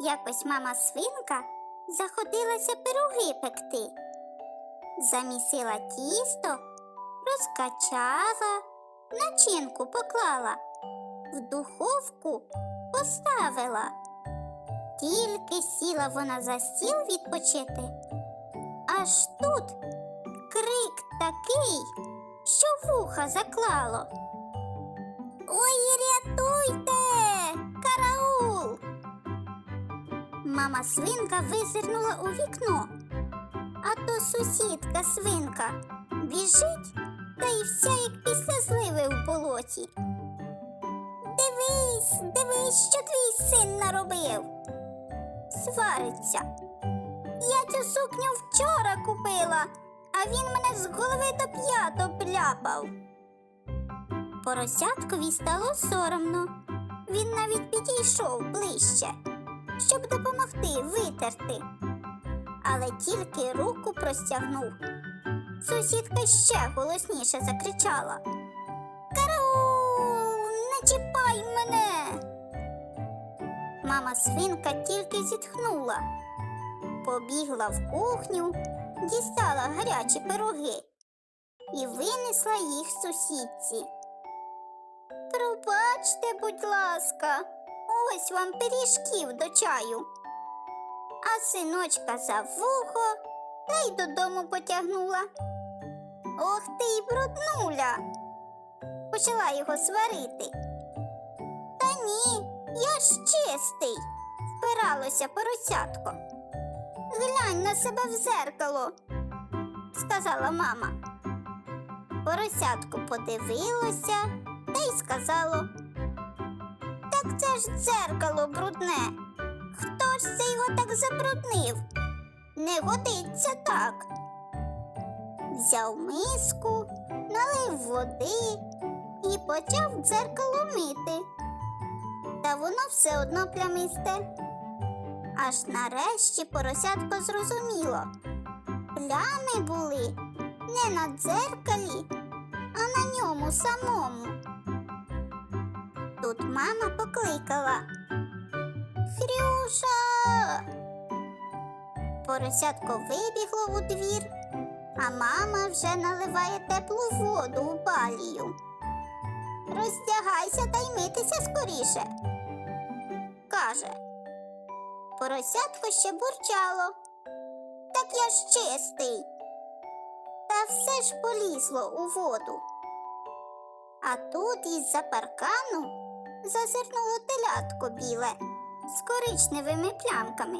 Якось мама свинка заходилася пироги пекти. Замісила тісто, розкачала, начинку поклала, в духовку поставила. Тільки сіла вона за стіл відпочити. Аж тут крик такий, що вуха заклало. Мама свинка визирнула у вікно, а то сусідка свинка біжить та й вся як після зливи в болоті. Дивись, дивись, що твій син наробив. Свариться. Я цю сукню вчора купила, а він мене з голови до п'ят обляпав. Поросяткові стало соромно. Він навіть підійшов ближче щоб допомогти витерти. Але тільки руку простягнув. Сусідка ще голосніше закричала. Караул, не чіпай мене. Мама свинка тільки зітхнула, побігла в кухню, дістала гарячі пироги і винесла їх сусідці. Пробачте, будь ласка. Ось вам пиріжків до чаю. А синочка за вухо та й додому потягнула. Ох ти й бруднуля. Почала його сварити. Та ні, я ж чистий, впиралося поросятко. Глянь на себе в зеркало, сказала мама. Поросятко подивилося та й сказало. Це ж дзеркало брудне. Хто ж це його так забруднив? Не годиться так. Взяв миску, налив води і почав дзеркало мити. Та воно все одно плямисте. Аж нарешті поросятко зрозуміло. Плями були не на дзеркалі, а на ньому самому. Тут мама покликала. Хрюша. Поросятко вибігло у двір, а мама вже наливає теплу воду у балію. Роздягайся та й митися скоріше. Каже. Поросятко ще бурчало. Так я ж чистий. Та все ж полізло у воду. А тут із-за паркану зазирнуло телятко біле з коричневими плямками.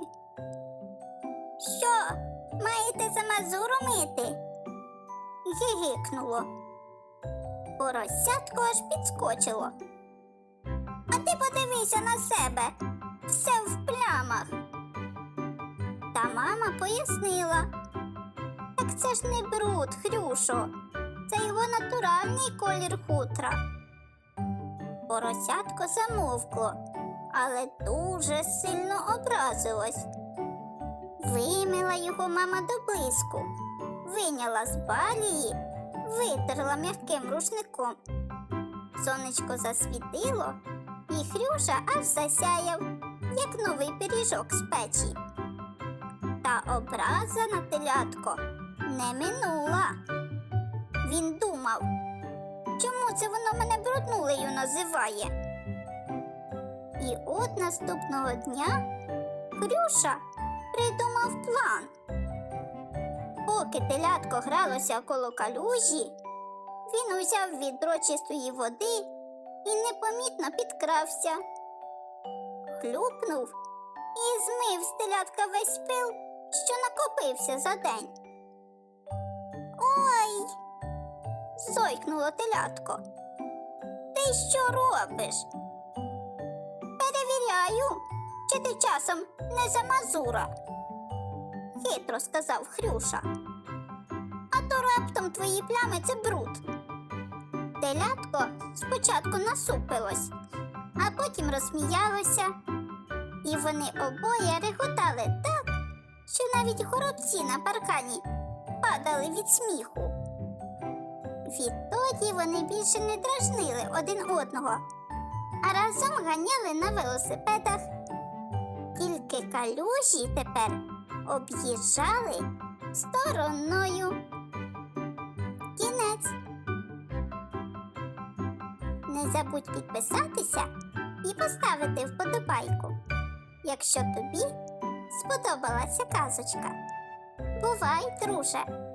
Що, маєте за мазуру мити? Гігикнуло. Поросятко аж підскочило. А ти подивися на себе, все в плямах. Та мама пояснила. Так це ж не бруд, Хрюшо, це його натуральний колір хутра. Поросятко замовкло, але дуже сильно образилось. Вимила його мама до блиску, виняла з балії, витерла м'яким рушником. Сонечко засвітило, і Хрюша аж засяяв, як новий пиріжок з печі. Та образа на телятко не минула. Він думав. Чому це воно мене бруднулею називає? І от наступного дня Хрюша придумав план. Поки телятко гралося коло калюжі, він узяв відро чистої води і непомітно підкрався, хлюпнув і змив з телятка весь пил, що накопився за день. Зойкнуло телятко. Ти що робиш? Перевіряю, Чи ти часом не за Мазура? Хитро сказав Хрюша. А то раптом твої плями це бруд. Телятко спочатку насупилось, а потім розсміялося. І вони обоє реготали так, що навіть горобці на паркані падали від сміху. Відтоді вони більше не дражнили один одного, а разом ганяли на велосипедах. Тільки калюжі тепер об'їжджали стороною. Кінець. Не забудь підписатися і поставити вподобайку, якщо тобі сподобалася казочка. Бувай, друже!